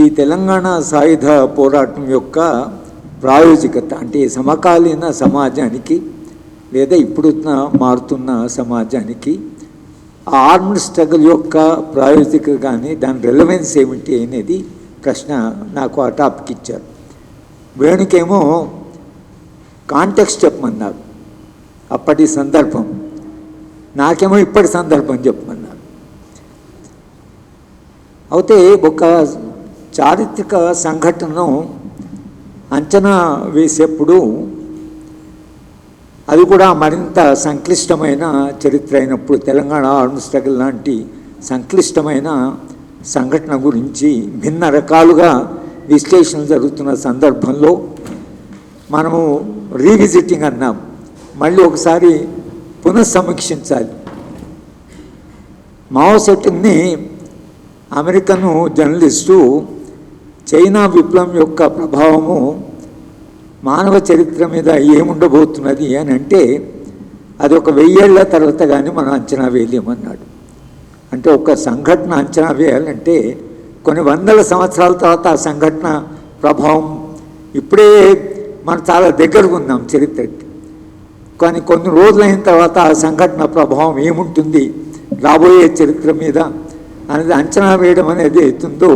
ఈ తెలంగాణ సాయుధ పోరాటం యొక్క ప్రాయోజికత అంటే సమకాలీన సమాజానికి లేదా ఇప్పుడు మారుతున్న సమాజానికి ఆ ఆర్మ్డ్ స్ట్రగుల్ యొక్క ప్రాయోజిక కానీ దాని రెలవెన్స్ ఏమిటి అనేది ప్రశ్న నాకు ఆ టాపిక్ ఇచ్చారు. వేణుకేమో కాంటెక్స్ట్ చెప్పమన్నారు. అప్పటి సందర్భం. నాకేమో ఇప్పటి సందర్భం చెప్పమన్నారు. అయితే ఒక చారిత్రక సంఘటనను అంచనా వేసేప్పుడు అది కూడా మరింత సంక్లిష్టమైన చరిత్ర అయినప్పుడు తెలంగాణ ఆర్మ్ స్ట్రగుల్ లాంటి సంక్లిష్టమైన సంఘటన గురించి భిన్న రకాలుగా విశ్లేషణ జరుగుతున్న సందర్భంలో మనము రీవిజిటింగ్ అన్నాం. మళ్ళీ ఒకసారి పునఃసమీక్షించాలి. మావో సెట్టింగ్ని అమెరికన్ జర్నలిస్టు చైనా విప్లవం యొక్క ప్రభావము మానవ చరిత్ర మీద ఏముండబోతున్నది అని అంటే అది ఒక వెయ్యేళ్ళ తర్వాత కానీ మనం అంచనా వేయలేమన్నాడు అంటే ఒక సంఘటన అంచనా వేయాలంటే కొన్ని వందల సంవత్సరాల తర్వాత ఆ సంఘటన ప్రభావం ఇప్పుడే మనం చాలా దగ్గరకు ఉన్నాం చరిత్రకి కానీ కొన్ని రోజులైన తర్వాత ఆ సంఘటన ప్రభావం ఏముంటుంది? రాబోయే చరిత్ర మీద అనేది అంచనా వేయడం అనేది అవుతుందో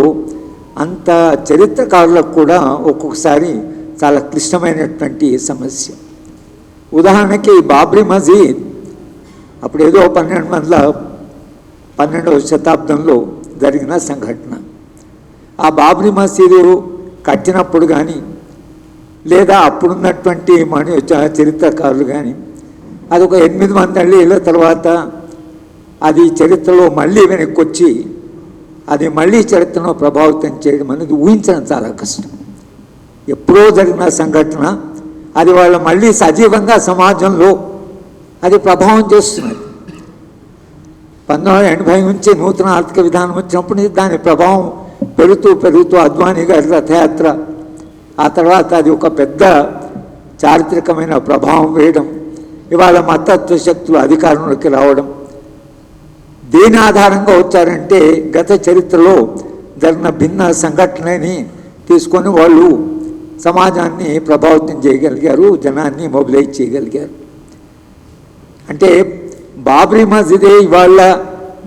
అంత చరిత్రకారులకు కూడా ఒక్కొక్కసారి చాలా క్లిష్టమైనటువంటి సమస్య. ఉదాహరణకి బాబ్రీ మజీద్ అప్పుడు ఏదో పన్నెండు వందల పన్నెండవ శతాబ్దంలో జరిగిన సంఘటన. ఆ బాబ్రీ మసీదు కట్టినప్పుడు కానీ లేదా అప్పుడున్నటువంటి మణి చ- చరిత్రకారులు కానీ అది ఒక ఎనిమిది వందల ఏళ్ళ తర్వాత అది చరిత్రలో మళ్ళీ వెనక్కి వచ్చి అది మళ్ళీ చరిత్రను ప్రభావితం చేయడం అనేది ఊహించడం చాలా కష్టం. ఎప్పుడో జరిగిన సంఘటన అది వాళ్ళ మళ్ళీ సజీవంగా సమాజంలో అది ప్రభావం చేస్తున్నది. పంతొమ్మిది వందల ఎనభై నుంచి నూతన ఆర్థిక విధానం వచ్చినప్పుడు నుంచి దాని ప్రభావం పెరుగుతూ పెరుగుతూ అద్వానీ గారి రథయాత్ర ఆ తర్వాత అది ఒక పెద్ద చారిత్రకమైన ప్రభావం వేయడం ఇవాళ మతత్వ శక్తులు అధికారంలోకి రావడం దేని ఆధారంగా వచ్చారంటే గత చరిత్రలో జరిగిన భిన్న సంఘటనని తీసుకొని వాళ్ళు సమాజాన్ని ప్రభావితం చేయగలిగారు జనాన్ని మొబిలైజ్ చేయగలిగారు. అంటే బాబ్రీ మసీదే ఇవాళ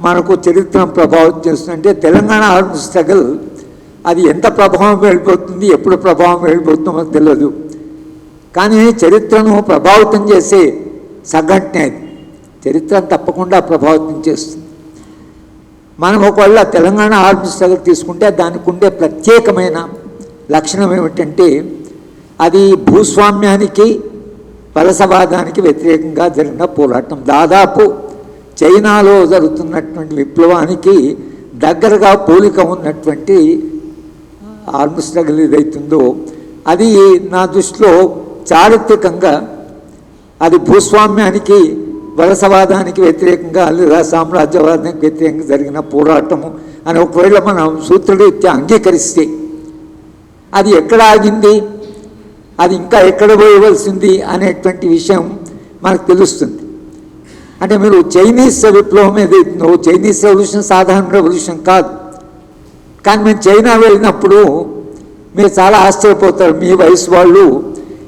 మనకు చరిత్రను ప్రభావితం చేస్తుందంటే తెలంగాణ ఆర్మ్ స్ట్రగల్ అది ఎంత ప్రభావం వెళ్ళిపోతుంది ఎప్పుడు ప్రభావం వెళ్ళిపోతుందో తెలియదు. కానీ చరిత్రను ప్రభావితం చేసే సంఘటన అది. చరిత్రను తప్పకుండా ప్రభావితం చేస్తుంది. మనం ఒకవేళ తెలంగాణ ఆర్మీ స్ట్రగల్ తీసుకుంటే దానికి ఉండే ప్రత్యేకమైన లక్షణం ఏమిటంటే అది భూస్వామ్యానికి వలసవాదానికి వ్యతిరేకంగా జరిగిన పోరాటం. దాదాపు చైనాలో జరుగుతున్నటువంటి విప్లవానికి దగ్గరగా పోలిక ఉన్నటువంటి ఆర్మ్ స్ట్రగల్ ఏదైతుందో అది నా దృష్టిలో చారిత్రకంగా అది భూస్వామ్యానికి వలసవాదానికి వ్యతిరేకంగా లేదా సామ్రాజ్యవాదానికి వ్యతిరేకంగా జరిగిన పోరాటము అని ఒకవేళ మనం సూత్రరీత్యా అంగీకరిస్తే అది ఎక్కడ ఆగింది? అది ఇంకా ఎక్కడ పోయవలసింది అనేటువంటి విషయం మనకు తెలుస్తుంది. అంటే మీరు చైనీస్ విప్లవం ఏదైతుందో చైనీస్ రెవల్యూషన్ సాధారణ రెవల్యూషన్ కాదు. కానీ మేము చైనా వెళ్ళినప్పుడు మీరు చాలా ఆశ్చర్యపోతారు. మీ వయసు వాళ్ళు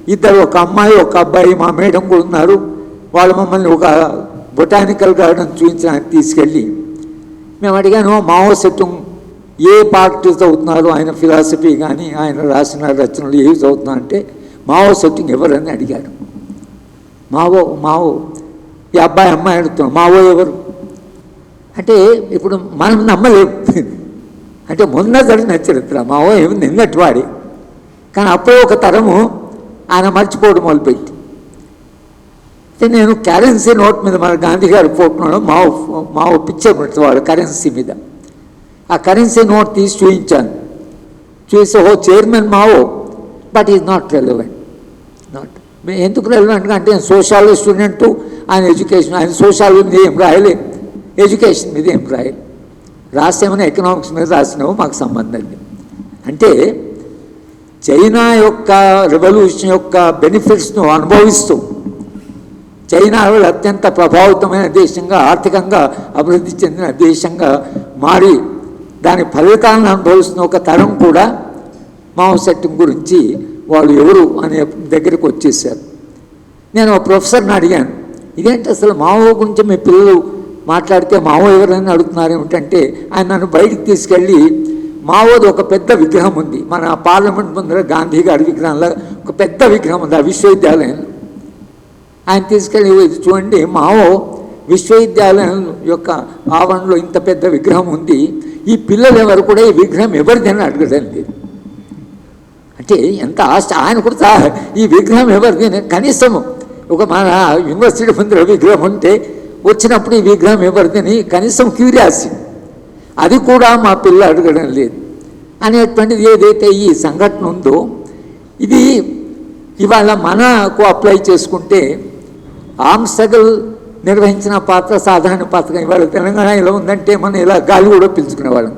ఇద్దరు ఒక అమ్మాయి ఒక అబ్బాయి మా మేడం కూడా ఉన్నారు. వాళ్ళు మమ్మల్ని ఒక బొటానికల్ గార్డెన్ చూపించడానికి తీసుకెళ్ళి మేము అడిగాను మావో సెట్టింగ్ ఏ పార్టీ చదువుతున్నారు ఆయన ఫిలాసఫీ కానీ ఆయన రాసిన రచనలు ఏవి చదువుతున్నా అంటే మావో సెట్టింగ్ ఎవరని అడిగాడు. మావో మావో ఈ అబ్బాయి అమ్మాయి అడుగుతున్నాం మావో ఎవరు? అంటే ఇప్పుడు మనం నమ్మలేము అంటే మొన్న జరిగిన చరిత్ర మావో ఏమి నిన్నటి వాడి. కానీ అప్పుడే ఒక తరము ఆయన మర్చిపోవడం మొదలుపెట్టి. నేను కరెన్సీ నోట్ మీద మన గాంధీ గారు ఫోటోలో మావో మావో పిక్చర్ పెడతాడు కరెన్సీ మీద. ఆ కరెన్సీ నోట్ తీసి చూపించాను చూసి ఓ chairman Mao but is not relevant not ఎందుకు రెలవెంట్ అంటే సోషాలజీ స్టూడెంట్ ఆయన ఎడ్యుకేషన్ ఆయన సోషాలజీ మీద ఏం రాయలే. ఎడ్యుకేషన్ మీద ఏం రాయలే. రాసేమైనా ఎకనామిక్స్ మీద రాసినావు మాకు సంబంధం లేదు. అంటే చైనా యొక్క రెవల్యూషన్ యొక్క బెనిఫిట్స్ను అనుభవిస్తూ చైనా వాళ్ళు అత్యంత ప్రభావితమైన దేశంగా ఆర్థికంగా అభివృద్ధి చెందిన దేశంగా మారి దాని ఫలితాలను అనుభవిస్తున్న ఒక తరం కూడా మావో సెట్టింగ్ గురించి వాళ్ళు ఎవరు అనే దగ్గరికి వచ్చేసారు నేను ఒక ప్రొఫెసర్ని అడిగాను ఇదేంటి అసలు మావో గురించి మీ పిల్లలు మాట్లాడితే మావో ఎవరైనా అడుగుతున్నారు? ఏమిటంటే ఆయన నన్ను బయటికి తీసుకెళ్ళి మావోది ఒక పెద్ద విగ్రహం ఉంది. మన పార్లమెంట్ ముందర గాంధీ గారి విగ్రహంలో ఒక పెద్ద విగ్రహం ఉంది ఆ విశ్వవిద్యాలయంలో. ఆయన తీసుకెళ్ళి ఇది చూడండి మావో విశ్వవిద్యాలయం యొక్క ఆవరణలో ఇంత పెద్ద విగ్రహం ఉంది. ఈ పిల్లలు ఎవరు కూడా ఈ విగ్రహం ఎవరిదని అడగడం లేదు. అంటే ఎంత ఆశ. ఆయన కూడా ఈ విగ్రహం ఎవరిది? కనీసం ఒక మన యూనివర్సిటీ ముందర విగ్రహం ఉంటే వచ్చినప్పుడు ఈ విగ్రహం ఎవరిదని కనీసం క్యూరియాసిటీ. అది కూడా మా పిల్ల అడగడం లేదు. అనేటువంటిది ఏదైతే ఈ సంఘటన ఉందో ఇది ఇవాళ మనకు అప్లై చేసుకుంటే ఆర్మ్ నిర్వహించిన పాత్ర సాధారణ పాత్ర ఇవాళ తెలంగాణ ఇలా ఉందంటే మనం ఇలా గాలి కూడా పిలుచుకునేవాళ్ళం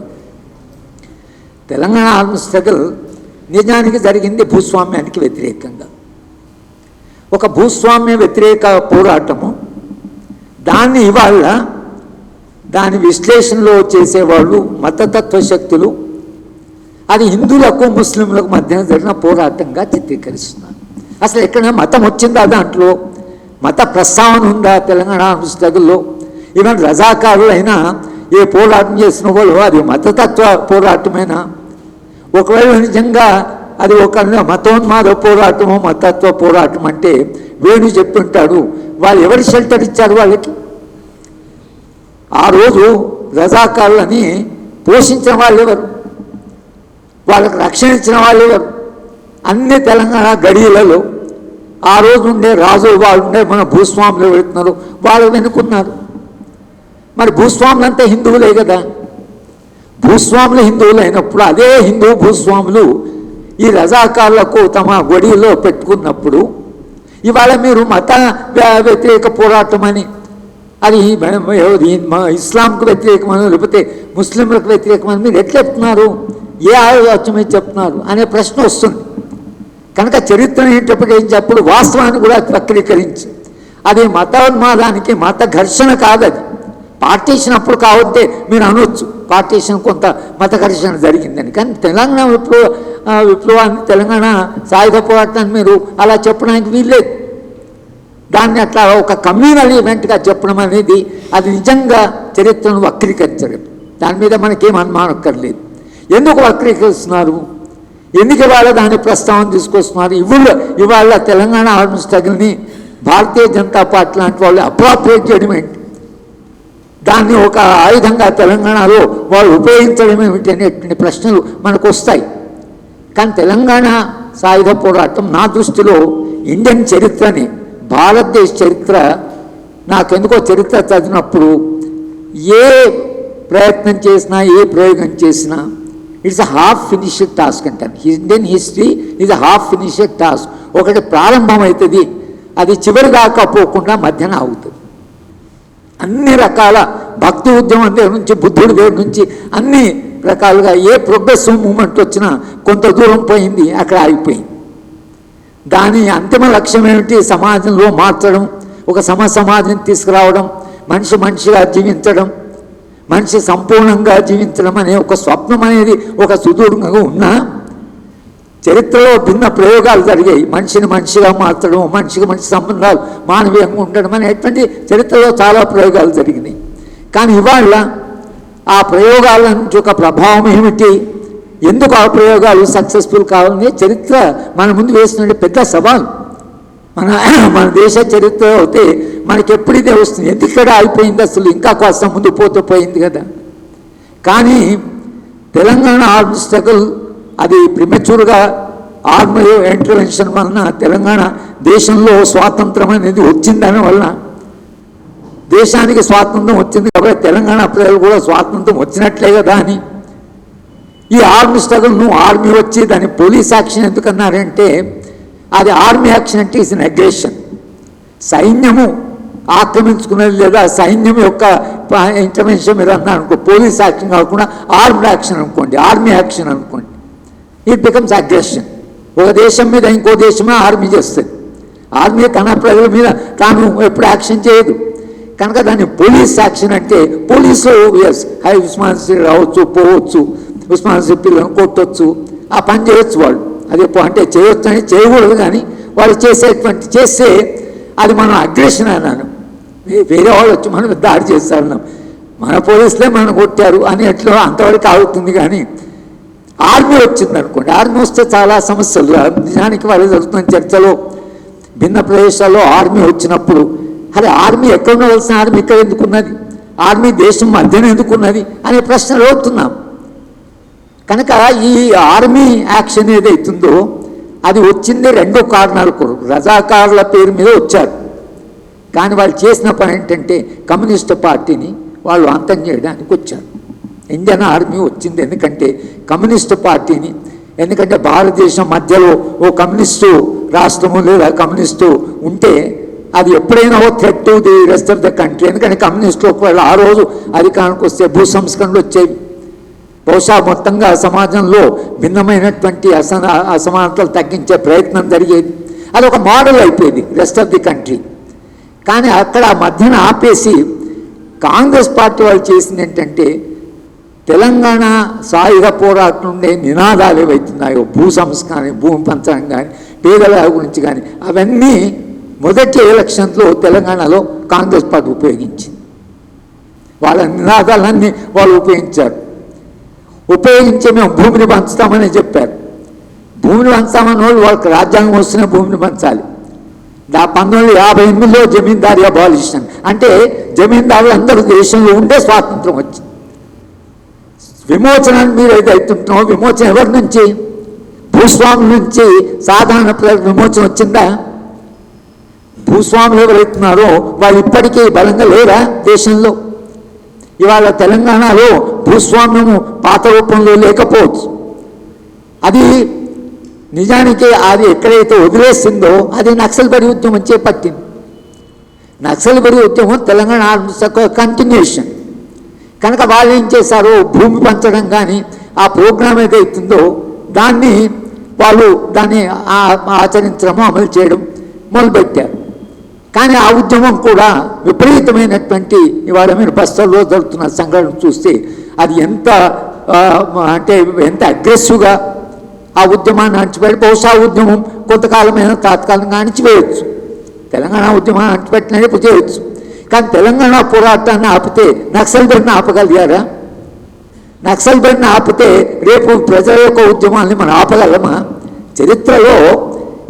తెలంగాణ ఆర్మ్ స్ట్రగల్ నిజానికి జరిగింది భూస్వామ్యానికి వ్యతిరేకంగా. ఒక భూస్వామ్య వ్యతిరేక పోరాటము దాన్ని ఇవాళ దాని విశ్లేషణలో చేసేవాళ్ళు మతతత్వ శక్తులు అది హిందువులకు ముస్లింలకు మధ్య జరిగిన పోరాటంగా చిత్రీకరిస్తున్నారు. అసలు ఎక్కడ మతం వచ్చిందా దాంట్లో? మత ప్రస్తావన ఉందా తెలంగాణ స్ట్రగుల్లో? ఈవెన్ రజాకారులైనా ఏ పోరాటం చేసిన వాళ్ళు అది మతతత్వ పోరాటమేనా? ఒకవేళ నిజంగా అది ఒక మతోన్మాద పోరాటము మతత్వ పోరాటం అంటే వేణు చెప్తుంటాడు వాళ్ళు ఎవరు షెల్టర్ ఇచ్చారు వాళ్ళకి? ఆ రోజు రజాకారులని పోషించిన వాళ్ళు ఎవరు? వాళ్ళకు రక్షణ ఇచ్చిన వాళ్ళు ఎవరు? అన్ని తెలంగాణ గడియలలో ఆ రోజు ఉండే రాజులు వాళ్ళు ఉండే మన భూస్వాములు వెళుతున్నారు వాళ్ళు వెనుకున్నారు మరి భూస్వాములంతా హిందువులే కదా. భూస్వాములు హిందువులు అయినప్పుడు అదే హిందూ భూస్వాములు ఈ రజాకారులకు తమ గొడిలో పెట్టుకున్నప్పుడు ఇవాళ మీరు మత వ్యతిరేక పోరాటం అని అది ఇస్లాంకు వ్యతిరేకమని లేకపోతే ముస్లింలకు వ్యతిరేకమని మీరు ఎట్లా చెప్తున్నారు? ఏ ఆలోచన చెప్తున్నారు? అనే ప్రశ్న వస్తుంది. కనుక చరిత్ర ఏంటప్పుడు వాస్తవాన్ని కూడా వక్రీకరించి. అది మతోన్మాదానికి మత ఘర్షణ కాదు అది పార్టీషన్ అప్పుడు కావద్దే మీరు అనొచ్చు. పార్టీషన్ కొంత మత ఘర్షణ జరిగిందని. కానీ తెలంగాణ విప్లవ విప్లవాన్ని తెలంగాణ సాయుధ పోరాటాన్ని మీరు అలా చెప్పడానికి వీల్లేదు. దాన్ని అట్లా ఒక కమ్యూనల్ ఈవెంట్గా చెప్పడం అనేది అది నిజంగా చరిత్రను వక్రీకరించడం. దాని మీద మనకేం అనుమానం అక్కర్లేదు. ఎందుకు వక్రీకరిస్తున్నారు? ఎందుకు ఇవాళ దాని ప్రస్తావన తీసుకొస్తున్నారు? ఇవాళ ఇవాళ తెలంగాణ ఆర్మీ స్ట్రగుల్ని భారతీయ జనతా పార్టీ లాంటి వాళ్ళు అప్రాప్రియేట్ చేయడం ఏంటి? దాన్ని ఒక ఆయుధంగా తెలంగాణలో వాళ్ళు ఉపయోగించడం ఏమిటి అనేటువంటి ప్రశ్నలు మనకు వస్తాయి కానీ తెలంగాణ సాయుధ పోరాటం నా దృష్టిలో ఇండియన్ చరిత్రని భారతదేశ చరిత్ర నాకెందుకో చరిత్ర చదివినప్పుడు ఏ ప్రయత్నం చేసినా ఏ ప్రయోగం చేసినా it's a half finished task అంటాను Indian history is a half finished task ఒకటి ప్రారంభమవుతుంది అది చివరి దాకా పోకుండా మధ్యన అవుతుంది అన్ని రకాల భక్తి ఉద్యమం దగ్గర నుంచి బుద్ధుడి దగ్గర నుంచి అన్ని రకాలుగా ఏ ప్రోగ్రెసివ్ మూమెంట్ వచ్చినా కొంత దూరం పోయింది అక్కడ ఆగిపోయింది. దాని అంతిమ లక్ష్యం ఏమిటి? సమాజంలో మార్చడం ఒక సమ సమాజం తీసుకురావడం మనిషి మనిషిగా జీవించడం మనిషి సంపూర్ణంగా జీవించడం అనే ఒక స్వప్నం అనేది ఒక సుదూరంగా ఉన్నా చరిత్రలో భిన్న ప్రయోగాలు జరిగాయి. మనిషిని మనిషిగా మార్చడం మనిషికి మనిషి సంబంధాలు మానవీయంగా ఉండడం అనేటువంటి చరిత్రలో చాలా ప్రయోగాలు జరిగినాయి. కానీ ఇవాళ ఆ ప్రయోగాల నుంచి ఒక ప్రభావం ఏమిటి? ఎందుకు ఆ ప్రయోగాలు సక్సెస్ఫుల్ కావాలని చరిత్ర మన ముందు వేసిన పెద్ద సవాలు. మన మన దేశ చరిత్ర అయితే మనకి ఎప్పుడు ఇదే వస్తుంది? ఎందుకడ అయిపోయింది అసలు? ఇంకా కాస్త ముందు పోతూ పోయింది కదా. కానీ తెలంగాణ ఆర్మీ స్ట్రగుల్ అది ప్రిమెచ్యూర్గా ఆర్మీ ఇంటర్వెన్షన్ వలన తెలంగాణ దేశంలో స్వాతంత్రం అనేది వచ్చిందని వలన దేశానికి స్వాతంత్రం వచ్చింది కాబట్టి తెలంగాణ ప్రజలు కూడా స్వాతంత్రం వచ్చినట్లే కదా అని. ఈ ఆర్మీ స్ట్రగుల్ నువ్వు ఆర్మీ వచ్చి దాని పోలీస్ యాక్షన్ ఎందుకన్నారంటే అది ఆర్మీ యాక్షన్ అంటే ఇస్ అగ్రెషన్ సైన్యము ఆక్రమించుకునేది లేదా సైన్యం యొక్క ఇంటర్వెన్షన్ మీద అన్నా అనుకో పోలీస్ యాక్షన్ కాకుండా ఆర్మ్డ్ యాక్షన్ అనుకోండి ఆర్మీ యాక్షన్ అనుకోండి. ఇట్ బికమ్స్ అగ్రెషన్ ఒక దేశం మీద ఇంకో దేశమే ఆర్మీ చేస్తుంది. ఆర్మీ తన ప్రజల మీద తాను ఎప్పుడు యాక్షన్ చేయదు. కనుక దాన్ని పోలీస్ యాక్షన్ అంటే పోలీసులో ఎస్ హై ఉస్మాన్ రావచ్చు పోవచ్చు ఉస్మాన్ సిటీ పిల్లలను ఆ పని చేయొచ్చు వాళ్ళు. అదే అంటే చేయొచ్చు అని చేయకూడదు కానీ వాళ్ళు చేసేటువంటి చేస్తే అది మనం అగ్రెషన్ అన్నాను. వేరే వాళ్ళు వచ్చి మనం దాడి చేస్తారన్నాం. మన పోలీసులే మనం కొట్టారు అని ఎట్లా అంతవరకు ఆగుతుంది కానీ ఆర్మీ వచ్చింది అనుకోండి ఆర్మీ వస్తే చాలా సమస్యలు. నిజానికి వాళ్ళు జరుగుతున్న చర్చలో భిన్న ప్రదేశాల్లో ఆర్మీ వచ్చినప్పుడు అరే ఆర్మీ ఎక్కడ ఉండవలసిన ఆర్మీ ఇక్కడ ఎందుకున్నది? ఆర్మీ దేశం మధ్యన ఎందుకున్నది? అనే ప్రశ్నలు అవుతున్నాం కనుక ఈ ఆర్మీ యాక్షన్ ఏదైతుందో అది వచ్చింది రెండో కారణాల కొరకు రజాకారుల పేరు మీద వచ్చారు. కానీ వాళ్ళు చేసిన పని ఏంటంటే కమ్యూనిస్ట్ పార్టీని వాళ్ళు అంతం చేయడానికి వచ్చారు. ఇండియన్ ఆర్మీ వచ్చింది ఎందుకంటే కమ్యూనిస్ట్ పార్టీని ఎందుకంటే భారతదేశం మధ్యలో ఓ కమ్యూనిస్టు రాష్ట్రము లేదా కమ్యూనిస్టు ఉంటే అది ఎప్పుడైనా a threat to the rest of the country ఎందుకంటే కమ్యూనిస్టులు ఒకవేళ ఆ రోజు అధికారానికి వస్తే భూ సంస్కరణలు వచ్చేవి. బహుశా మొత్తంగా సమాజంలో భిన్నమైనటువంటి అసన అసమానతలు తగ్గించే ప్రయత్నం జరిగేది అది ఒక మోడల్ అయిపోయింది రెస్ట్ ఆఫ్ ది కంట్రీ కానీ అక్కడ మధ్యన ఆపేసి కాంగ్రెస్ పార్టీ వాళ్ళు చేసింది ఏంటంటే తెలంగాణ సాయుధ పోరాటం నుండి నినాదాలు ఏవైతున్నాయో భూ సంస్కారం భూమి పంచడం కానీ పేదల గురించి కానీ అవన్నీ మొదటి ఎలక్షన్లో తెలంగాణలో కాంగ్రెస్ పార్టీ ఉపయోగించింది. వాళ్ళ నినాదాలన్నీ వాళ్ళు ఉపయోగించారు. ఉపయోగించి మేము భూమిని పంచుతామని చెప్పారు. భూమిని పంచుతామని వాళ్ళు వాళ్ళకి రాజ్యాంగం వస్తున్న భూమిని పంచాలి. దా పంతొమ్మిది యాభై ఎనిమిదిలో జమీందారీ అబాలిషన్ అంటే జమీందారులు అందరూ దేశంలో ఉండే స్వాతంత్రం వచ్చింది. విమోచనాన్ని మీరు ఏదైతుంటున్నారో విమోచన ఎవరి నుంచి? భూస్వాముల నుంచి సాధారణ ప్రజలకు విమోచన వచ్చిందా? భూస్వాములు ఎవరైతున్నారో వాళ్ళు ఇప్పటికీ బలంగా లేరా దేశంలో? ఇవాళ తెలంగాణలో భూస్వామ్యము పాత రూపంలో లేకపోవచ్చు. అది నిజానికి అది ఎక్కడైతే వదిలేసిందో అది నక్సల్బరి ఉద్యమం చేపట్టింది నక్సల్బరి ఉద్యమం తెలంగాణ ఆర్మ్స్ యొక్క కంటిన్యూషన్ కనుక వాళ్ళు ఏం చేశారు? భూమి పంచడం కానీ ఆ ప్రోగ్రామ్ ఏదైతుందో దాన్ని వాళ్ళు దాన్ని ఆచరించడము అమలు చేయడం మొదలుపెట్టారు. కానీ ఆ ఉద్యమం కూడా విపరీతమైనటువంటి ఇవాళ మీరు బస్తల్లో జరుగుతున్న సంఘటన చూస్తే అది ఎంత అంటే ఎంత అగ్రెసివ్గా ఆ ఉద్యమాన్ని అణచిపెట్టి బహుశా ఉద్యమం కొంతకాలమైన తాత్కాలికంగా అణచివేయచ్చు. తెలంగాణ ఉద్యమాన్ని అణచిపెట్టినది ఇప్పుడు చేయొచ్చు. కానీ తెలంగాణ పోరాటాన్ని ఆపితే నక్సల్ బెడ్ని ఆపగలిగారా? నక్సల్ బెడ్ని ఆపితే రేపు ప్రజల యొక్క ఉద్యమాన్ని మనం ఆపగలమా? చరిత్రలో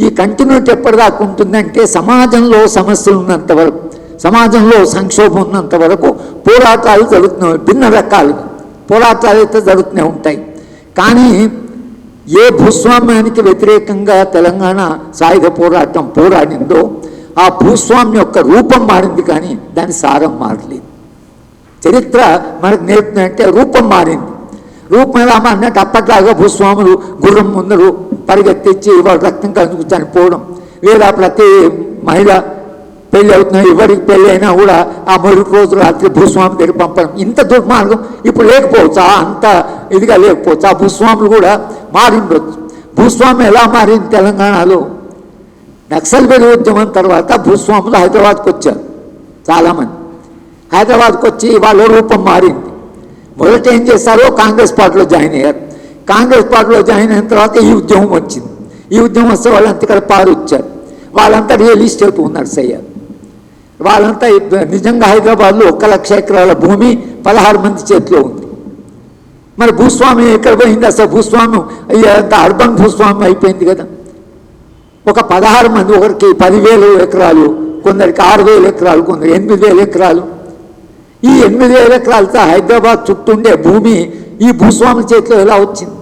ఈ కంటిన్యూటీ ఎప్పటిదాకా ఉంటుందంటే సమాజంలో సమస్యలు ఉన్నంత వరకు సమాజంలో సంక్షోభం ఉన్నంత వరకు పోరాటాలు జరుగుతున్నాయి భిన్న రకాలు పోరాటాలు అయితే జరుగుతూనే ఉంటాయి. కానీ ఏ భూస్వామ్యానికి వ్యతిరేకంగా తెలంగాణ సాయుధ పోరాటం పోరాడిందో ఆ భూస్వామ్యం యొక్క రూపం మారింది కానీ దాని సారం మారలేదు. చరిత్ర మనకు నేర్పుతుందంటే రూపం మారింది. రూపం ఎలా మారినట్టు అప్పట్లాగా భూస్వాములు గుర్రం ముందరు పరిగెత్తిచ్చి ఇవాళ రక్తం కలుగు చనిపోవడం లేదా ప్రతి మహిళ పెళ్ళి అవుతున్నా ఎవరికి పెళ్ళి అయినా కూడా ఆ మరుగు రోజు రాత్రి భూస్వామి దగ్గర పంపడం. ఇంత దుర్మార్గం ఇప్పుడు లేకపోవచ్చు? అంత ఇదిగా లేకపోవచ్చు? ఆ భూస్వాములు కూడా మారిండొచ్చు భూస్వామి ఎలా మారింది తెలంగాణలో? నక్సల్బరీ ఉద్యమం తర్వాత భూస్వాములు హైదరాబాద్కి వచ్చారు చాలామంది. హైదరాబాద్కి వచ్చి వాళ్ళ రూపం మారింది. మొదట ఏం చేశారో కాంగ్రెస్ పార్టీలో జాయిన్ అయ్యారు. కాంగ్రెస్ పార్టీలో జాయిన్ అయిన తర్వాత ఈ ఉద్యమం వచ్చింది. ఈ ఉద్యమం వస్తే వాళ్ళంతా ఇక్కడ పారొచ్చారు. వాళ్ళంతా రియల్ ఎస్టేట్ ఉన్నారు అయ్యారు. వాళ్ళంతా నిజంగా హైదరాబాద్లో ఒక్క లక్ష ఎకరాల భూమి పదహారు మంది చేతిలో ఉంది. మరి భూస్వామి ఎక్కడ పోయింది? అసలు భూస్వామ్యం అంత అర్బన్ భూస్వామ్యం అయిపోయింది కదా. ఒక పదహారు మంది ఒకరికి పదివేలు ఎకరాలు కొందరికి ఆరు వేల ఎకరాలు కొందరు ఎనిమిది వేల ఎకరాలు. ఈ ఎనిమిది వేల ఎకరాలతో హైదరాబాద్ చుట్టూండే భూమి ఈ భూస్వాముల చేతిలో ఎలా వచ్చింది?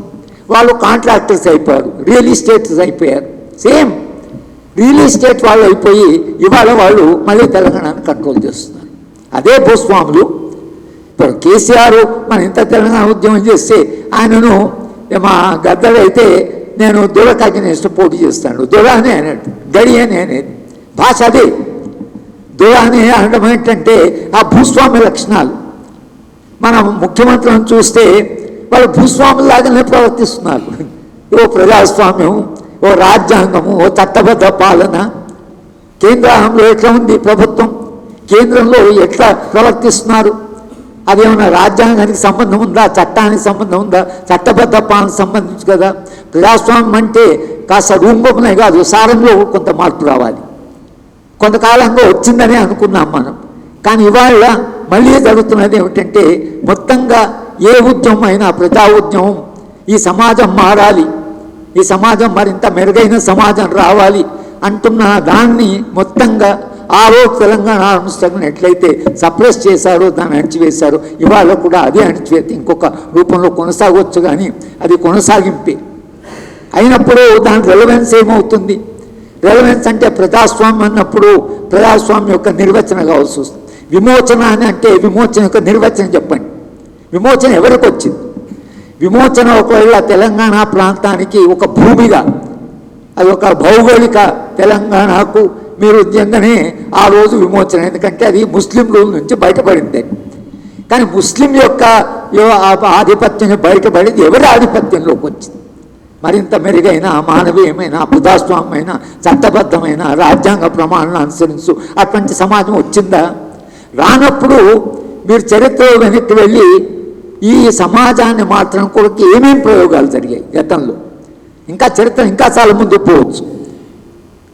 వాళ్ళు కాంట్రాక్టర్స్ అయిపోయారు రియల్ ఎస్టేట్స్ అయిపోయారు. సేమ్ రియల్ ఎస్టేట్ వాళ్ళు అయిపోయి ఇవాళ వాళ్ళు మళ్ళీ తెలంగాణను కంట్రోల్ చేస్తున్నారు. అదే భూస్వాములు. ఇప్పుడు కేసీఆర్ మన ఇంత తెలంగాణ ఉద్యమం చేస్తే ఆయనను మా గద్దరు అయితే నేను దొరక అగేనిస్ట్ పోటీ చేస్తాను. దొర అని అనేది గడి అని అనేది. భాష అదే. దొర అనడం ఏంటంటే ఆ భూస్వామ్య లక్షణాలు. మనం ముఖ్యమంత్రులను చూస్తే వాళ్ళు భూస్వాములాగానే ప్రవర్తిస్తున్నారు. ఓ ప్రజాస్వామ్యం ఓ రాజ్యాంగము ఓ చట్టబద్ధ పాలన. కేంద్రంలో ఎట్లా ఉంది ప్రభుత్వం? కేంద్రంలో ఎట్లా ప్రవర్తిస్తున్నారు? అదేమన్నా రాజ్యాంగానికి సంబంధం ఉందా? చట్టానికి సంబంధం ఉందా? చట్టబద్ధ పాలన సంబంధించి కదా. ప్రజాస్వామ్యం అంటే కాస్త రూపంలో కాదు సారంలో కొంత మార్పు రావాలి. కొంతకాలంగా వచ్చిందని అనుకున్నాం మనం. కానీ ఇవాళ మళ్ళీ జరుగుతున్నది ఏమిటంటే మొత్తంగా ఏ ఉద్యమం అయినా ప్రజా ఉద్యమం ఈ సమాజం మారాలి. ఈ సమాజం మరింత మెరుగైన సమాజం రావాలి అంటున్న దాన్ని మొత్తంగా ఆ రోజు తెలంగాణ అనుష్ఠానం ఎట్లయితే సప్రెస్ చేశారో దాన్ని అణిచివేశారో ఇవాళ కూడా అదే అణిచివేత ఇంకొక రూపంలో కొనసాగవచ్చు కానీ అది కొనసాగింపే. అయినప్పుడు దాని రెలవెన్స్ ఏమవుతుంది? రెలవెన్స్ అంటే ప్రజాస్వామ్యం అన్నప్పుడు ప్రజాస్వామ్యం యొక్క నిర్వచన కావాల్సి వస్తుంది. విమోచన అని అంటే విమోచన యొక్క నిర్వచనం చెప్పండి. విమోచన ఎవరికి వచ్చింది? విమోచన ఒకవేళ తెలంగాణ ప్రాంతానికి ఒక భూమిగా అది ఒక భౌగోళిక తెలంగాణకు మీరు నిజంగానే ఆ రోజు విమోచన. ఎందుకంటే అది ముస్లిం రూల్ నుంచి బయటపడింది. కానీ ముస్లిం యొక్క ఆధిపత్యం బయటపడింది ఎవరి ఆధిపత్యంలోకి వచ్చింది? మరింత మెరుగైన మానవీయమైన ప్రజాస్వామ్యమైన చట్టబద్ధమైన రాజ్యాంగ ప్రమాణాలను అనుసరించు. అటువంటి సమాజం వచ్చిందా? రానప్పుడు మీరు చరిత్రలో వెనక్కి వెళ్ళి ఈ సమాజాన్ని మార్చడం కొరకు ఏమేమి ప్రయోగాలు జరిగాయి గతంలో? ఇంకా చరిత్ర ఇంకా చాలా ముందు పోవచ్చు.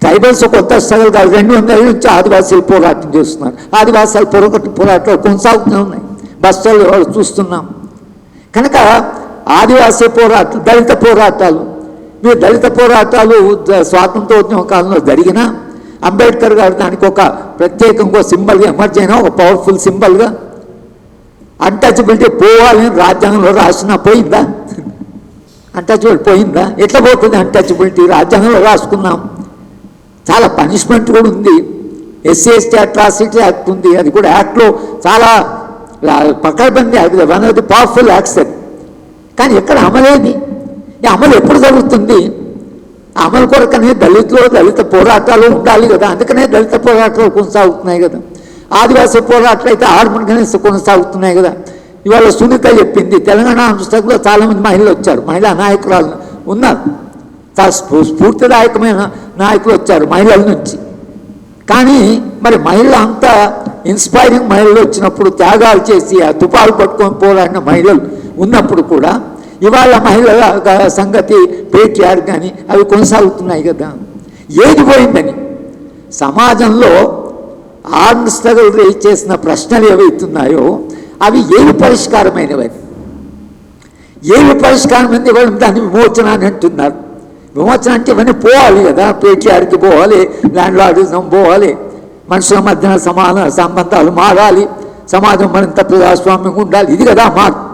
ట్రైబల్స్ కొత్త స్ట్రగల్ కాదు. రెండు వందల నుంచి ఆదివాసీలు పోరాటం చేస్తున్నారు. ఆదివాసాలు పొరగట్టు పోరాటాలు కొనసాగుతూ ఉన్నాయి. బస్సులు చూస్తున్నాం. కనుక ఆదివాసీ పోరాటాలు దళిత పోరాటాలు. మీ దళిత పోరాటాలు స్వాతంత్రోద్యమ కాలంలో జరిగిన అంబేద్కర్ గారు దానికి ఒక ప్రత్యేకంగా సింబల్గా ఎమర్జ్ అయినా ఒక పవర్ఫుల్ సింబల్గా అన్టచబిలిటీ పోవాలని రాజ్యాంగంలో రాసినా పోయిందా? అన్టచబిలిటీ పోయిందా? ఎట్లా పోతుంది అన్టచబిలిటీ? రాజ్యాంగంలో రాసుకున్నాం. చాలా పనిష్మెంట్ కూడా ఉంది. ఎస్సీ ఎస్టీ అట్రాసిటీ యాక్ట్ ఉంది. అది కూడా యాక్ట్లో చాలా పకడ్బందీ act one of the powerful acts కానీ ఎక్కడ అమలేది ఈ అమలు ఎప్పుడు జరుగుతుంది? అమలు కొరకనే దళితులు దళిత పోరాటాలు ఉండాలి కదా. అందుకనే దళిత పోరాటాలు కొనసాగుతున్నాయి కదా. ఆదివాసీ పోరాటాలు అయితే ఆర్మన్గానే కొనసాగుతున్నాయి కదా. ఇవాళ సునీత చెప్పింది తెలంగాణ పుస్తకంలో చాలామంది మహిళలు వచ్చారు. మహిళా నాయకురాలు ఉన్నారు. చాలా స్ఫూ- స్ఫూర్తిదాయకమైన నాయకులు వచ్చారు మహిళల నుంచి. కానీ మరి మహిళ అంతా ఇన్స్పైరింగ్ మహిళలు వచ్చినప్పుడు త్యాగాలు చేసి ఆ తుపాలు పట్టుకొని పోరాడిన మహిళలు ఉన్నప్పుడు కూడా ఇవాళ మహిళల సంగతి పేటీఆర్ కానీ అవి కొనసాగుతున్నాయి కదా. ఏది పోయిందని? సమాజంలో ఆర్మ్ స్ట్రగుల్ రేజ్ చేసిన ప్రశ్నలు ఏవైతున్నాయో అవి ఏవి పరిష్కారమైనవి ఏవి పరిష్కారం ఉంది వాళ్ళు దాన్ని విమోచన అని అంటున్నారు. విమోచన అంటే ఇవన్నీ పోవాలి కదా. పేటీఆర్కి పోవాలి ల్యాండ్ లార్డిజం పోవాలి. మనుషుల మధ్యన సమాన సంబంధాలు మారాలి. సమాజం మరింత ప్రజాస్వామ్యంగా ఉండాలి. ఇది కదా మార్పు.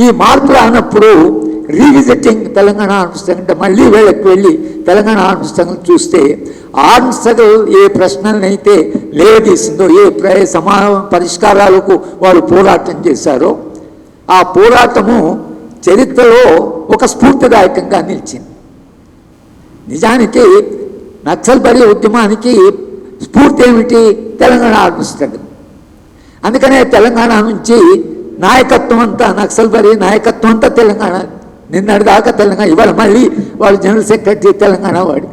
ఈ మార్పు రానప్పుడు రీవిజిటింగ్ తెలంగాణ ఆర్మ్ అంటే మళ్ళీ వీళ్ళకి వెళ్ళి తెలంగాణ ఆర్మ్ చూస్తే ఆర్మ్ ఏ ప్రశ్నలనైతే లేవదీసిందో ఏ ప్ర సమా పరిష్కారాలకు వాళ్ళు పోరాటం చేశారో ఆ పోరాటము చరిత్రలో ఒక స్ఫూర్తిదాయకంగా నిలిచింది. నిజానికి నక్సల్బరీ ఉద్యమానికి స్ఫూర్తి ఏమిటి? తెలంగాణ ఆర్మిస్టది అందుకనే తెలంగాణ నుంచి నాయకత్వం అంతా నక్సల్ నక్సల్బరీ నాయకత్వం అంతా తెలంగాణ. నిన్నటిదాకా తెలంగాణ ఇవాళ మళ్ళీ వాళ్ళు జనరల్ సెక్రటరీ తెలంగాణ వాడు.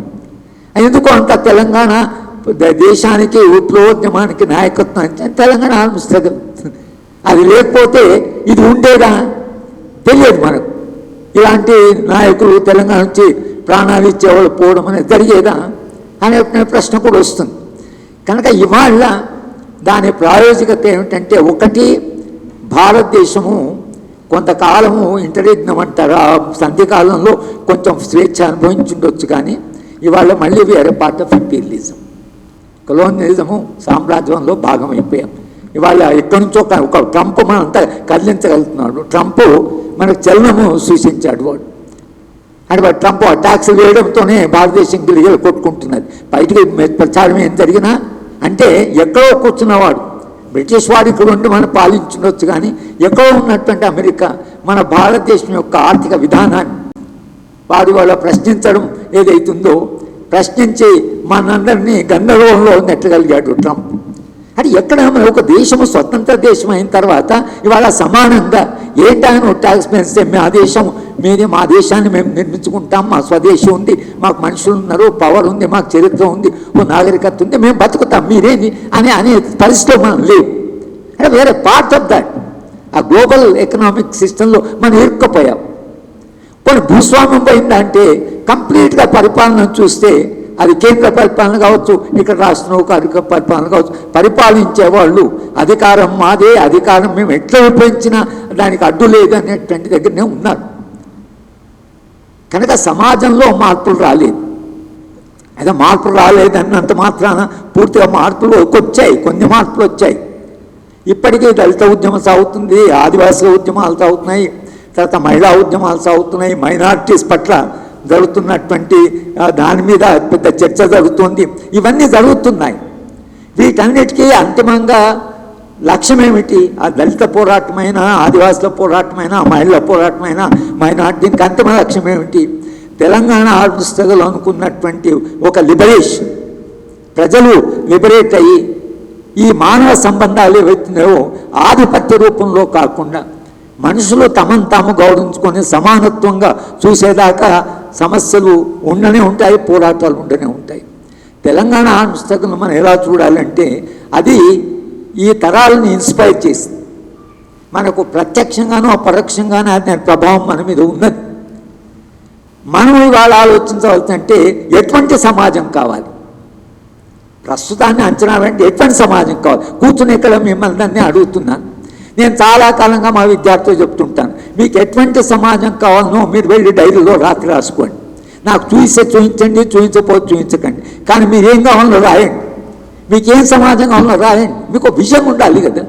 ఎందుకు అంత తెలంగాణ దేశానికి విప్లవోద్యమానికి నాయకత్వం అంటే తెలంగాణ ఆర్మిస్టది అది లేకపోతే ఇది ఉండేదా? తెలియదు మనకు. ఇలాంటి నాయకులు తెలంగాణ నుంచి ప్రాణాలు ఇచ్చేవాళ్ళు పోవడం అనేది జరిగేదా? అనే ప్రశ్న కూడా వస్తుంది. కనుక ఇవాళ దాని ప్రాయోజకత ఏమిటంటే ఒకటి భారతదేశము కొంతకాలము ఇంటర్యజ్ఞం అంటారు ఆ సంధికాలంలో కొంచెం స్వేచ్ఛ అనుభవించుండొచ్చు కానీ ఇవాళ మళ్ళీ వేరే పార్ట్ ఆఫ్ ఇంపీరియలిజం కొలోనియలిజము సామ్రాజ్యంలో భాగమైపోయాం. ఇవాళ ఎక్కడి నుంచో ఒక- ట్రంప్ మనంతా కదిలించగలుగుతున్నాడు. ట్రంప్ మనకు చలనము సూచించాడు వాడు. అంటే వాడు ట్రంప్ ఆ ట్యాక్స్ వేయడంతోనే భారతదేశం గిలిగలు కొట్టుకుంటున్నది. బయటికి ప్రచారం ఏం జరిగినా అంటే ఎక్కడో కూర్చున్నవాడు. బ్రిటిష్ వాడు ఇక్కడ ఉండి మనం పాలించుండొచ్చు కానీ ఎక్కడ ఉన్నటువంటి అమెరికా మన భారతదేశం యొక్క ఆర్థిక విధానాన్ని వాడు వాళ్ళ ప్రశ్నించడం ఏదైతుందో ప్రశ్నించి మనందరినీ గందరగోళంలో నెట్టగలిగాడు ట్రంప్. అది ఎక్కడ ఒక దేశము స్వతంత్ర దేశం అయిన తర్వాత ఇవాళ సమానంగా ఏంటని ట్యాక్స్ పెంచితే మా దేశం మీదే మా దేశాన్ని మేము నిర్మించుకుంటాం మా స్వదేశం ఉంది మాకు మనుషులు ఉన్నారు పవర్ ఉంది మాకు చరిత్ర ఉంది ఓ నాగరికత ఉంది మేము బతుకుతాం మీరేంది అని అనే పరిస్థితిలో మనం లేవు అంటే వేరే part of that a global economic సిస్టంలో మనం ఇరుక్కుపోయాం. కొన్ని భూస్వామ్యం పోయిందంటే కంప్లీట్గా పరిపాలన చూస్తే అది కేంద్ర పరిపాలన కావచ్చు ఇక్కడ రాష్ట్రం అధిక పరిపాలన కావచ్చు పరిపాలించే వాళ్ళు అధికారం మాదే అధికారం మేము ఎట్లా విభజించినా దానికి అడ్డు లేదు అనేటువంటి దగ్గరనే ఉన్నారు. కనుక సమాజంలో మార్పులు రాలేదు. అయితే మార్పులు రాలేదన్నంత మాత్రాన పూర్తిగా మార్పులు వచ్చాయి కొన్ని మార్పులు వచ్చాయి. ఇప్పటికీ దళిత ఉద్యమం సాగుతుంది ఆదివాసుల ఉద్యమాలు సాగుతున్నాయి తర్వాత మహిళా ఉద్యమాలు సాగుతున్నాయి మైనార్టీస్ పట్ల జరుగుతున్నటువంటి దాని మీద పెద్ద చర్చ జరుగుతుంది. ఇవన్నీ జరుగుతున్నాయి. వీటన్నిటికీ అంతిమంగా లక్ష్యం ఏమిటి ఆ దళిత పోరాటమైన ఆదివాసుల పోరాటమైన మహిళల పోరాటమైన మైనార్టీ దీనికి అంతిమ లక్ష్యం ఏమిటి తెలంగాణ ఆర్మిస్తలు అనుకున్నటువంటి ఒక లిబరేషన్. ప్రజలు లిబరేట్ అయ్యి ఈ మానవ సంబంధాలు ఏవైతున్నాయో ఆధిపత్య రూపంలో కాకుండా మనుషులు తమను తాము గౌరవించుకొని సమానత్వంగా చూసేదాకా సమస్యలు ఉండనే ఉంటాయి పోరాటాలు ఉండనే ఉంటాయి. తెలంగాణ పుస్తకం మనం ఎలా చూడాలంటే అది ఈ తరాలను ఇన్స్పైర్ చేసింది. మనకు ప్రత్యక్షంగానో పరోక్షంగానో దాని ప్రభావం మన మీద ఉన్నది. మనం ఇవాళ ఆలోచించవలసిందంటే ఎటువంటి సమాజం కావాలి? ప్రస్తుతాన్ని అంచనా వేయండి ఎటువంటి సమాజం కావాలి? కూర్చుని ఇక్కడ మిమ్మల్ని అన్నీ అడుగుతున్నాను నేను చాలా కాలంగా మా విద్యార్థులు చెప్తుంటాను మీకు ఎటువంటి సమాజం కావాలనో మీరు వెళ్ళి డైరీలో రాత్రి రాసుకోండి. నాకు చూసే చూపించండి చూపించకపోతే చూపించకండి కానీ మీరు ఏం కావాలో రాయండి. మీకు ఏం సమాజం కావాలో రాయండి. మీకు విజయం ఉండాలి కదా.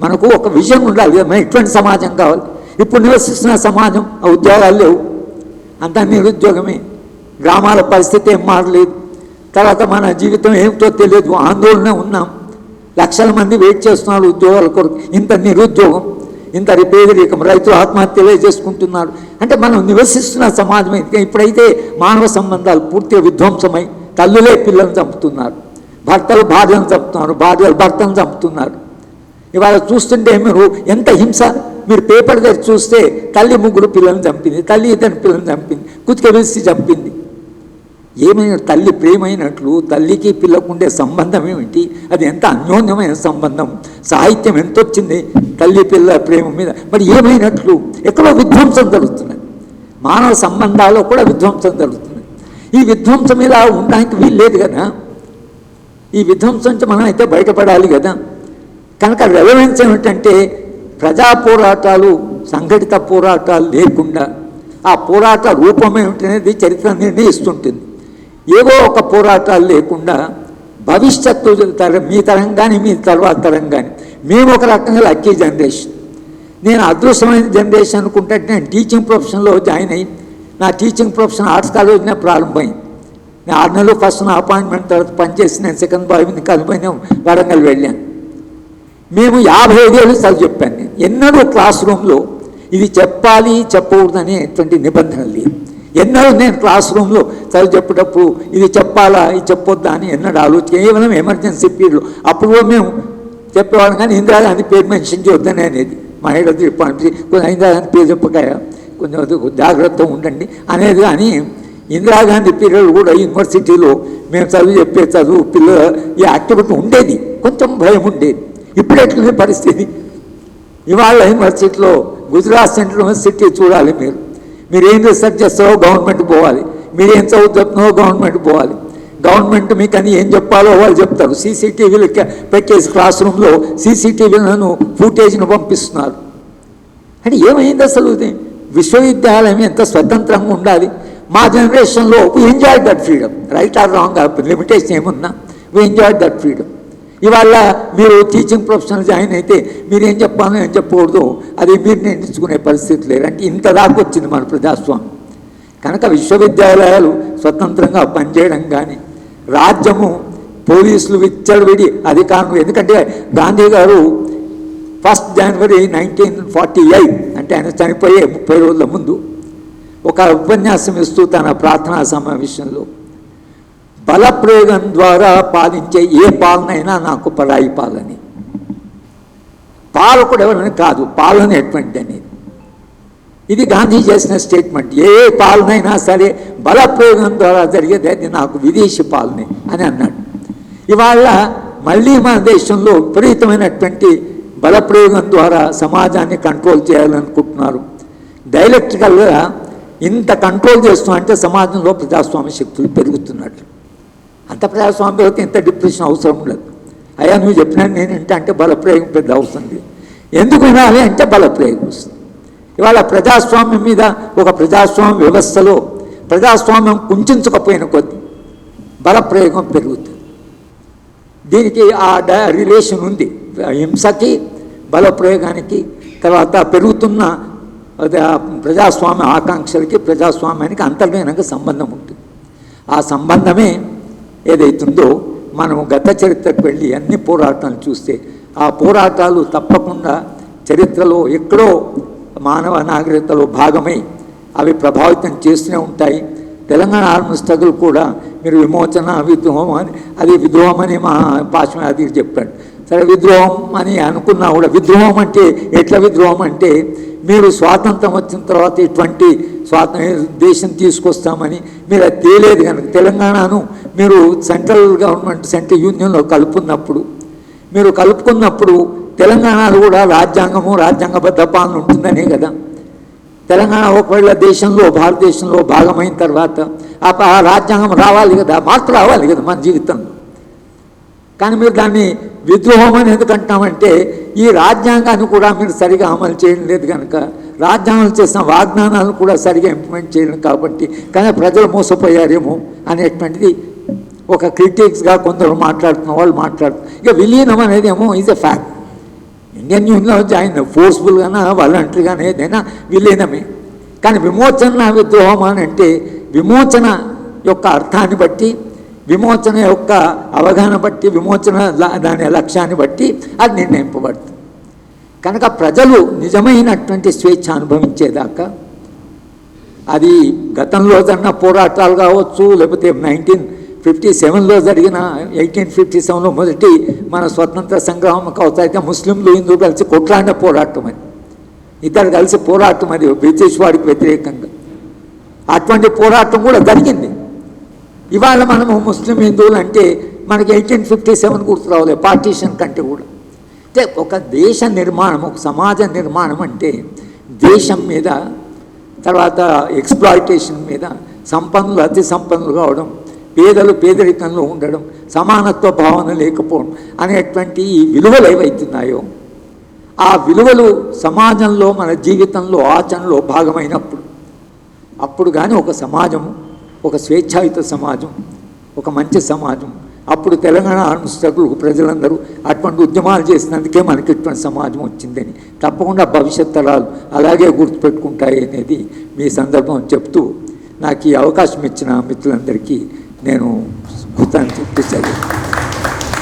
మనకు ఒక విజయం ఉండాలి కదా. ఎటువంటి సమాజం కావాలి? ఇప్పుడు నివసిస్తున్న సమాజం ఆ ఉద్యోగాలు లేవు. అంతా నిరుద్యోగమే. గ్రామాల పరిస్థితి ఏం మారలేదు. తర్వాత మన జీవితం ఏమిటో తెలియదు. ఆందోళన ఉన్నాం. లక్షల మంది వెయిట్ చేస్తున్నారు ఉద్యోగాల కొరకు. ఇంత నిరుద్యోగం ఇంత పేదరికం రైతులు ఆత్మహత్యలే చేసుకుంటున్నారు. అంటే మనం నివసిస్తున్న సమాజం ఇప్పుడైతే మానవ సంబంధాలు పూర్తిగా విధ్వంసమై తల్లులే పిల్లలను చంపుతున్నారు. భర్తలు భార్యను చంపుతున్నారు భార్యలు భర్తను చంపుతున్నారు. ఇవాళ చూస్తుంటే మీరు ఎంత హింస. మీరు పేపర్ దగ్గర చూస్తే తల్లి ముగ్గురు పిల్లల్ని చంపింది తల్లి ఇద్దరు పిల్లల్ని చంపింది కుతిక వేసి చంపింది. ఏమైనా తల్లి ప్రేమైనట్లు తల్లికి పిల్లకుండే సంబంధం ఏమిటి అది ఎంత అన్యోన్యమైన సంబంధం? సాహిత్యం ఎంత వచ్చింది తల్లి పిల్ల ప్రేమ మీద? మరి ఏమైనట్లు? ఎక్కడో విధ్వంసం జరుగుతున్నది. మానవ సంబంధాల్లో కూడా విధ్వంసం జరుగుతుంది ఈ విధ్వంసం ఇలా ఉండడానికి వీల్లేదు కదా? ఈ విధ్వంసం నుంచి మనం అయితే బయటపడాలి కదా? కనుక రెలవెన్స్ ఏమిటంటే ప్రజా పోరాటాలు సంఘటిత పోరాటాలు లేకుండా ఆ పోరాట రూపం ఏమిటనేది చరిత్ర నిర్ణయిస్తుంటుంది. ఏవో ఒక పోరాటాలు లేకుండా భవిష్యత్తు తరం మీ తరం కానీ మీ తర్వాత తరం కానీ మేము ఒక రకంగా లక్కీ జనరేషన్. నేను అదృష్టమైన జనరేషన్ అనుకుంటే నేను టీచింగ్ ప్రొఫెషన్లో జాయిన్ అయ్యి నా టీచింగ్ ప్రొఫెషన్ ఆర్ట్స్ కాలేజ్నే ప్రారంభమైంది. నేను ఆరు నెలలు ఫస్ట్ నా అపాయింట్మెంట్ తర్వాత పనిచేసి నేను సెకండ్ బాయ్ని కలిపోయిన వరంగల్ వెళ్ళాను. మేము యాభై ఐదేళ్ళు చదువు చెప్పాను నేను. ఎన్నడూ క్లాస్ రూమ్లో ఇది చెప్పాలి చెప్పకూడదు అనేటువంటి నిబంధనలు లేవు. ఎన్నో నేను క్లాస్ రూమ్లో చదువు చెప్పేటప్పుడు ఇది చెప్పాలా ఇది చెప్పొద్దా అని ఎన్నడూ ఆలోచన కేవలం ఎమర్జెన్సీ పీరియడ్లో. అప్పుడు మేము చెప్పేవాళ్ళం కానీ ఇందిరాగాంధీ పేరు మెన్షన్ చేయొద్దని అనేది మా హెడ్ డిపార్ట్మెంట్. కొంచెం ఇందిరాగాంధీ పేరు చెప్పకాయ? కొంచెం జాగ్రత్తగా ఉండండి అనేది కానీ ఇందిరాగాంధీ పీరియడ్ కూడా యూనివర్సిటీలో మేము చదువు చెప్పే చదువు పిల్లల ఈ యాక్టివిటీ ఉండేది. కొంచెం భయం ఉండేది. ఇప్పుడు ఎట్లుంది పరిస్థితి? ఇవాళ యూనివర్సిటీలో గుజరాత్ సెంట్రల్ యూనివర్సిటీ చూడాలి మీరు. మీరు రీసెర్చ్ చేస్తారో గవర్నమెంట్ పోవాలి. మీరు చదువుతున్నారో గవర్నమెంట్ పోవాలి. గవర్నమెంట్ మీకు అని ఏం చెప్పాలో వాళ్ళు చెప్తారు. సీసీటీవీలు పెట్టేసి క్లాస్ రూమ్లో సీసీటీవీలను ఫుటేజ్ను పంపిస్తున్నారు. అంటే ఏమైంది అసలు ఇది? విశ్వవిద్యాలయం ఎంత స్వతంత్రంగా ఉండాలి? మా జనరేషన్లో we enjoy that freedom right or wrong limitation ఏమున్నా? వీ ఎంజాయ్ దట్ ఫ్రీడమ్ ఇవాళ మీరు టీచింగ్ ప్రొఫెషనల్ జాయిన్ అయితే మీరు ఏం చెప్పాలో ఏం చెప్పకూడదు. అది మీరు నిర్ణయించుకునే పరిస్థితి లేదు. అంటే ఇంత దాకా వచ్చింది మన ప్రజాస్వామ్యం. కనుక విశ్వవిద్యాలయాలు స్వతంత్రంగా పనిచేయడం కానీ రాజ్యము పోలీసులు విచ్చలవిడి అధికారం ఎందుకంటే Gandhi garu first January nineteen forty eight అంటే ఆయన చనిపోయే ముప్పై రోజుల ముందు ఒక ఉపన్యాసం ఇస్తూ తన ప్రార్థనా సమావేశంలో బలప్రయోగం ద్వారా పాలించే ఏ పాలనైనా నాకు పరాయి పాలని. పాలకుడు ఎవరైనా కాదు పాలన ఎటువంటి అనేది. ఇది గాంధీ చేసిన స్టేట్మెంట్. ఏ పాలనైనా సరే బలప్రయోగం ద్వారా జరిగేది అది నాకు విదేశీ పాలనే అని అన్నాడు. ఇవాళ మళ్ళీ మన దేశంలో విపరీతమైనటువంటి బలప్రయోగం ద్వారా సమాజాన్ని కంట్రోల్ చేయాలనుకుంటున్నారు. డైలెక్ట్రికల్గా ఇంత కంట్రోల్ చేస్తున్నామంటే సమాజంలో ప్రజాస్వామ్య శక్తులు పెరుగుతున్నట్లు. అంత ప్రజాస్వామ్యంలోకి ఇంత డిప్రెషన్ అవసరం లేదు. అయ్యా నువ్వు చెప్పినా నేను ఏంటి అంటే బలప్రయోగం పెద్ద అవసరం లేదు. ఎందుకు వినాలి అంటే బలప్రయోగం వస్తుంది. ఇవాళ ప్రజాస్వామ్యం మీద ఒక ప్రజాస్వామ్య వ్యవస్థలో ప్రజాస్వామ్యం కుంచుకపోయిన కొద్ది బలప్రయోగం పెరుగుతుంది. దీనికి ఆ రిలేషన్ ఉంది. హింసకి బలప్రయోగానికి తర్వాత పెరుగుతున్న ప్రజాస్వామ్య ఆకాంక్షలకి ప్రజాస్వామ్యానికి అంతర్లీనంగా సంబంధం ఉంటుంది. ఆ సంబంధమే ఏదైతుందో మనం గత చరిత్రకు వెళ్ళి అన్ని పోరాటాలు చూస్తే ఆ పోరాటాలు తప్పకుండా చరిత్రలో ఎక్కడో మానవ నాగరికతలో భాగమై అవి ప్రభావితం చేస్తూనే ఉంటాయి. తెలంగాణ ఆర్మీ స్ట్రగుల్ కూడా మీరు విమోచన విద్రోహం అని అది విద్రోహం అని మా పాశ్వనాథికి చెప్పాడు. సరే విద్రోహం అని అనుకున్నా కూడా విద్రోహం అంటే ఎట్లా విద్రోహం అంటే మీరు స్వాతంత్రం వచ్చిన తర్వాత ఇటువంటి స్వాతంత్ర దేశం తీసుకొస్తామని మీరు అది తేలేదు కనుక. తెలంగాణను మీరు సెంట్రల్ గవర్నమెంట్ సెంట్రల్ యూనియన్లో కలుపుకున్నప్పుడు మీరు కలుపుకున్నప్పుడు తెలంగాణలో కూడా రాజ్యాంగము రాజ్యాంగబద్ధ పాలన ఉంటుందనే కదా. తెలంగాణ ఒకవేళ దేశంలో భారతదేశంలో భాగమైన తర్వాత ఆ ప- రాజ్యాంగం రావాలి కదా మార్పు రావాలి కదా మన జీవితంలో. కానీ మీరు దాన్ని విద్రోహం అని ఎందుకంటామంటే ఈ రాజ్యాంగాన్ని కూడా మీరు సరిగా అమలు చేయడం లేదు కనుక రాజ్యాంగం చేసిన వాగ్దానాలను కూడా సరిగా ఇంప్లిమెంట్ చేయడం కాబట్టి కానీ ప్రజలు మోసపోయారేమో అనేటువంటిది ఒక క్రిటిక్స్గా కొందరు మాట్లాడుతున్న వాళ్ళు మాట్లాడుతున్నారు. ఇక విలీనం అనేది ఏమో ఈజ్ ఎ ఫ్యాక్ట్ ఇండియన్ యూనియన్లో జాయిన్ ఫోర్స్ఫుల్గానా వాలంటరీగానే ఏదైనా విలీనమే. కానీ విమోచన విద్రోహం అని అంటే విమోచన యొక్క అర్థాన్ని బట్టి విమోచన యొక్క అవగాహన బట్టి విమోచన దాని లక్ష్యాన్ని బట్టి అది నిర్ణయింపబడుతుంది. కనుక ప్రజలు నిజమైనటువంటి స్వేచ్ఛ అనుభవించేదాకా అది గతంలో జరిగిన పోరాటాలు కావచ్చు లేకపోతే నైన్టీన్ ఫిఫ్టీ సెవెన్లో జరిగిన ఎయిటీన్ ఫిఫ్టీ సెవెన్లో మొదటి మన స్వతంత్ర సంగ్రామం కావచ్చు అయితే ముస్లింలు హిందువులు కలిసి కొట్లాడిన పోరాటం అది. ఇద్దరు కలిసి పోరాటం అది బ్రిటిష్ వాడికి వ్యతిరేకంగా. అటువంటి పోరాటం కూడా జరిగింది. ఇవాళ మనము ముస్లిం హిందువులు అంటే మనకి ఎయిటీన్ ఫిఫ్టీ సెవెన్ గుర్తు రావాలి పార్టీషన్ కంటే కూడా. అంటే ఒక దేశ నిర్మాణం ఒక సమాజ నిర్మాణం అంటే దేశం మీద తర్వాత ఎక్స్ప్లాయిటేషన్ మీద సంపన్నులు అతి సంపన్నులు కావడం పేదలు పేదరికంలో ఉండడం సమానత్వ భావన లేకపోవడం అనేటువంటి ఈ విలువలు ఏవైతున్నాయో ఆ విలువలు సమాజంలో మన జీవితంలో ఆచరణలో భాగమైనప్పుడు అప్పుడు కానీ ఒక సమాజము ఒక స్వేచ్ఛాయుత సమాజం ఒక మంచి సమాజం అప్పుడు తెలంగాణ అనుష్ఠకులు ప్రజలందరూ అటువంటి ఉద్యమాలు చేసినందుకే మనకి ఇటువంటి సమాజం వచ్చిందని తప్పకుండా భవిష్యత్ తరాలు అలాగే గుర్తుపెట్టుకుంటాయి అనేది మీ సందర్భం చెప్తూ నాకు ఈ అవకాశం ఇచ్చిన మిత్రులందరికీ నేను కృతాన్ని చెప్తూ